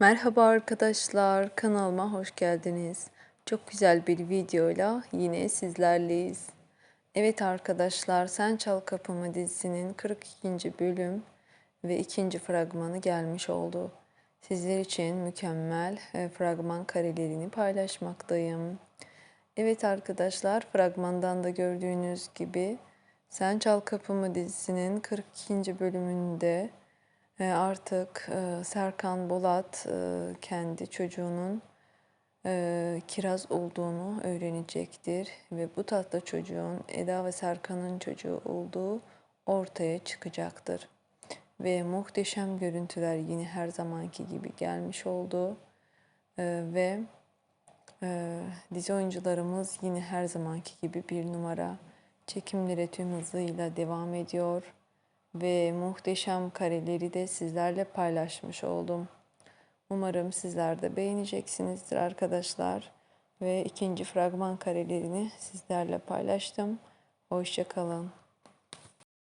Merhaba arkadaşlar, kanalıma hoş geldiniz. Çok güzel bir videoyla yine sizlerleyiz. Evet arkadaşlar, Sen Çal Kapımı dizisinin 42. bölüm ve ikinci fragmanı gelmiş oldu. Sizler için mükemmel e, fragman karelerini paylaşmaktayım. Evet arkadaşlar, fragmandan da gördüğünüz gibi Sen Çal Kapımı dizisinin 42. bölümünde artık e, Serkan Bolat e, kendi çocuğunun kiraz olduğunu öğrenecektir ve bu tatlı çocuğun Eda ve Serkan'ın çocuğu olduğu ortaya çıkacaktır. Ve muhteşem görüntüler yine her zamanki gibi gelmiş oldu ve dizi oyuncularımız yine her zamanki gibi bir numara çekimlere tüm hızıyla devam ediyor ve muhteşem kareleri de sizlerle paylaşmış oldum. Umarım sizler de beğeneceksinizdir arkadaşlar. Ve ikinci fragman karelerini sizlerle paylaştım. Hoşçakalın.